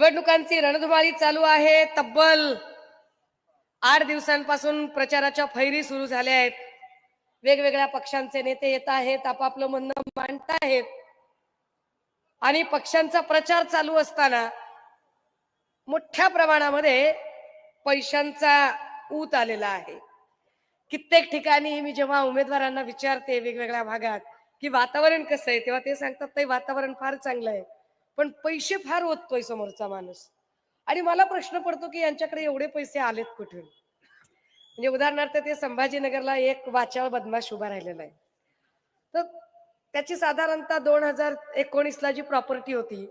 निवडणुकांची रणधुमाळी चालू आहे. तब्बल आठ दिवसांपासून प्रचाराच्या फैरी सुरू झाल्या आहेत. वेगवेगळ्या पक्षांचे नेते येत आहेत आपापलं म्हणणं मांडत आहेत. आणि पक्षांचा प्रचार चालू असताना मोठ्या प्रमाणामध्ये पैशांचा ऊत आलेला आहे. कित्येक ठिकाणी मी जेव्हा उमेदवारांना विचारते वेगवेगळ्या भागात की वातावरण कसं आहे तेव्हा ते सांगतात ते वातावरण फार चांगलं आहे. पण पैसे फार ओततोय समोरचा माणूस. आणि मला प्रश्न पडतो की यांच्याकडे एवढे पैसे आलेत कुठून? म्हणजे उदाहरणार्थ ते संभाजीनगरला एक वाचाळ बदमाश उभा राहिलेला आहे. तर त्याची साधारणतः दोन हजार एकोणीसला जी प्रॉपर्टी होती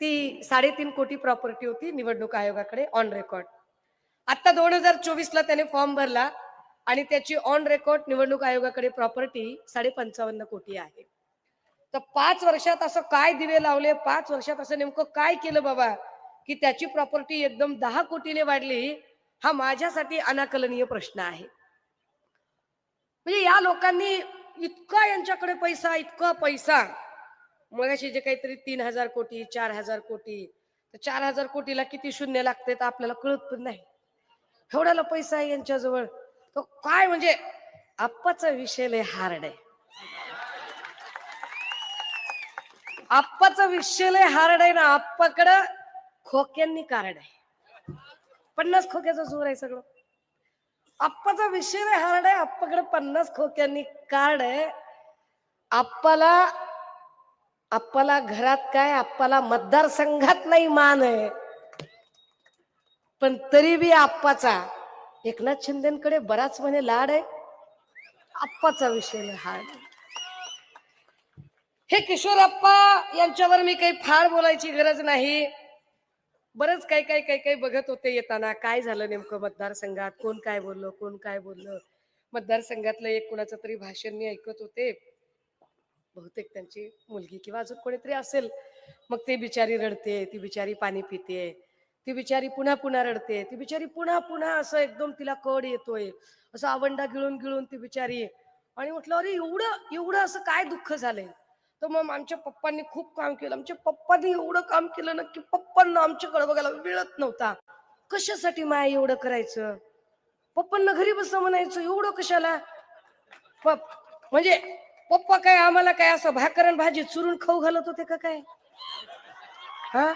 ती साडेतीन कोटी प्रॉपर्टी होती निवडणूक आयोगाकडे ऑन रेकॉर्ड आता दोन हजार चोवीसला त्याने फॉर्म भरला आणि त्याची ऑन रेकॉर्ड निवडणूक आयोगाकडे प्रॉपर्टी साडे पंचावन्न कोटी आहे. तर पाच वर्षात असं काय दिवे लावले? पाच वर्षात असं नेमकं काय केलं बाबा? की त्याची प्रॉपर्टी एकदम दहा कोटीने वाढली हा माझ्यासाठी अनाकलनीय प्रश्न आहे. म्हणजे या लोकांनी इतका यांच्याकडे पैसा इतका पैसा. मगाशी जे काहीतरी तीन हजार कोटी चार हजार कोटी तर चार हजार कोटीला किती शून्य लागते तर आपल्याला कळत पण नाही. एवढ्याला पैसा आहे यांच्याजवळ. तो काय म्हणजे आप्पाचा विषय लय हार्ड आहे. आप्पाचं विषय लय हार्ड आहे ना आप्पाकडं खोक्यांनी कार्ड आहे. पन्नास खोक्याचा जोर आहे सगळं. आप्पाचा विषय लय हार्ड आहे आप्पाकडे पन्नास खोक्यांनी कार्ड आहे. आप्पाला आप्पाला घरात काय आप्पाला मतदारसंघात नाही मान आहे. पण तरी बी आप्पाचा एकनाथ शिंदेकडे बराच म्हणे लाड आहे. आप्पाचा विषय लय हार्ड आहे. हे किशोरप्पा यांच्यावर मी काही फार बोलायची गरज नाही. बरंच काही काही काही काही बघत होते येताना. काय झालं नेमकं मतदारसंघात? कोण काय बोललं? कोण काय बोललं? मतदारसंघातलं एक कुणाचं तरी भाषण मी ऐकत होते. बहुतेक त्यांची मुलगी किंवा अजून कोणीतरी असेल. मग ती बिचारी रडते ती बिचारी पाणी पिते ती बिचारी पुन्हा पुन्हा रडते ती बिचारी पुन्हा पुन्हा असं एकदम तिला कड येतोय. असं आवंडा गिळून गिळून ती बिचारी. आणि म्हटलं अरे एवढं एवढं असं काय दुःख झालंय? तर मग आमच्या पप्पांनी खूप काम केलं. आमच्या पप्पांनी एवढं काम केलं ना की पप्पांना आमच्याकडे बघायला मिळत नव्हता. कशासाठी माया एवढं करायचं? पप्पांना घरी बस म्हणायचं एवढं कशाला? पप म्हणजे पप्पा काय आम्हाला काय असं भाकरण भाजी चुरून खाऊ घालत होते का काय? हा?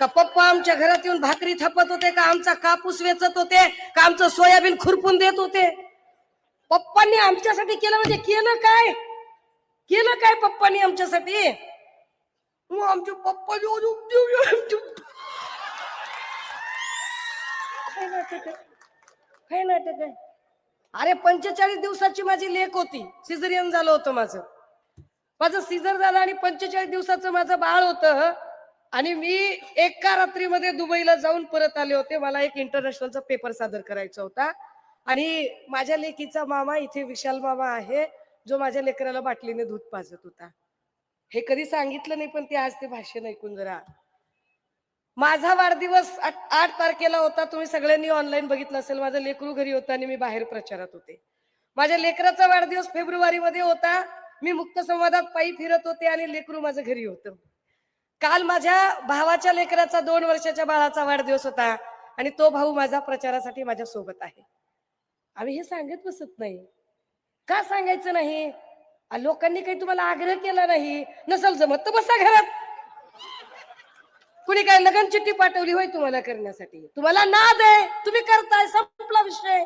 का पप्पा आमच्या घरात येऊन भाकरी थापत होते का? आमचा कापूस वेचत होते का? आमचं सोयाबीन खुरपून देत होते? पप्पांनी आमच्यासाठी केलं म्हणजे केलं काय? केलं काय पप्पानी आमच्यासाठी? मग आमचे पप्पा काय नाटक काय नाटक आहे? अरे पंचेचाळीस दिवसाची माझी लेख होती. सिझरियन झालं होतं माझं. माझं सिझर झालं आणि पंचेचाळीस दिवसाचं माझं बाळ होतं. आणि मी एका रात्रीमध्ये दुबईला जाऊन परत आले होते. मला एक इंटरनॅशनलचा पेपर सादर करायचा होता. आणि माझ्या लेकीचा मामा इथे विशाल मामा आहे. जो माझ्या लेकराला बाटलीने दूध पाजत होता. हे कधी सांगितलं नाही पण ते आज ते भाषण ऐकून जरा माझा वाढदिवस आठ आठ तारखेला होता. तुम्ही सगळ्यांनी ऑनलाईन बघितलं असेल. माझं लेकरू घरी होता आणि मी बाहेर प्रचारात होते. माझ्या लेकराचा वाढदिवस फेब्रुवारी मध्ये होता. मी मुक्त संवादात पायी फिरत होते आणि लेकरू माझं घरी होतं. काल माझ्या भावाच्या लेकराचा दोन वर्षाच्या बाळाचा वाढदिवस होता आणि तो भाऊ माझा प्रचारासाठी माझ्या सोबत आहे. आम्ही हे सांगत बसत नाही. का सांगायचं नाही? लोकांनी काही तुम्हाला आग्रह केला नाही? नसल जमत तर बसा घरात. कुणी काय लगन चिठ्ठी पाठवली होय तुम्हाला करण्यासाठी? तुम्हाला नाद आहे. तुम्ही करताय संपला विषय.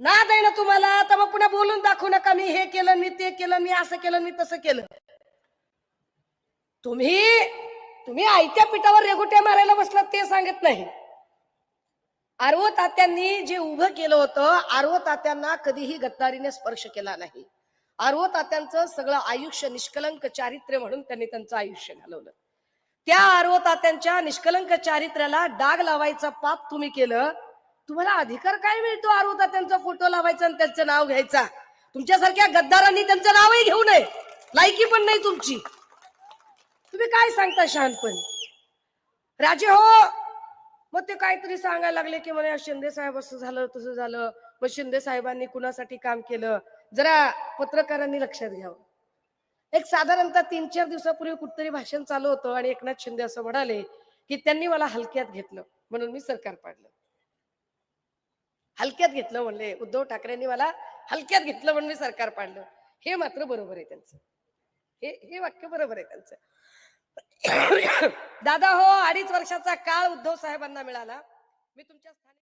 नाद आहे ना तुम्हाला. तर मग पुन्हा बोलून दाखवू नका. मी हे केलं मी ते केलं मी असं केलं मी तसं केलं. तुम्ही तुम्ही आयत्या पिठावर रेगुट्या मारायला बसलात ते सांगत नाही. आरवो तात्यांनी जे उभं केलं होतं आरवो तात्यांना कधीही गद्दारीने स्पर्श केला नाही. आरवो तात्यांचं सगळं आयुष्य निष्कलंक चारित्र्य म्हणून त्यांनी त्यांचं आयुष्य घालवलं. त्या आरवो तात्यांच्या निष्कलंक चारित्र्याला डाग लावायचा पाप तुम्ही केलं तुम्हाला अधिकार काय मिळतो आरवो तात्यांचा फोटो लावायचा आणि त्यांचं नाव घ्यायचा? तुमच्यासारख्या गद्दारांनी त्यांचं नावही घेऊ नये. लायकी पण नाही तुमची. तुम्ही काय सांगता शहानपण राजे हो ते काहीतरी सांगायला लागले की म्हणे शिंदे साहेब असं झालं तसं झालं. मग शिंदे साहेबांनी कुणासाठी काम केलं? जरा पत्रकारांनी लक्षात घ्यावं. एक साधारणतः तीन चार दिवसापूर्वी कुठतरी भाषण चालू होतं आणि एकनाथ शिंदे असं म्हणाले की त्यांनी मला हलक्यात घेतलं म्हणून मी सरकार पाडलं. हलक्यात घेतलं म्हणले. उद्धव ठाकरेंनी मला हलक्यात घेतलं म्हणून मी सरकार पाडलं. हे मात्र बरोबर आहे त्यांचं. हे हे वाक्य बरोबर आहे त्यांचं. दादा हो अडीच वर्षाचा काळ उद्धव साहेबांना मिळाला. मी तुमच्या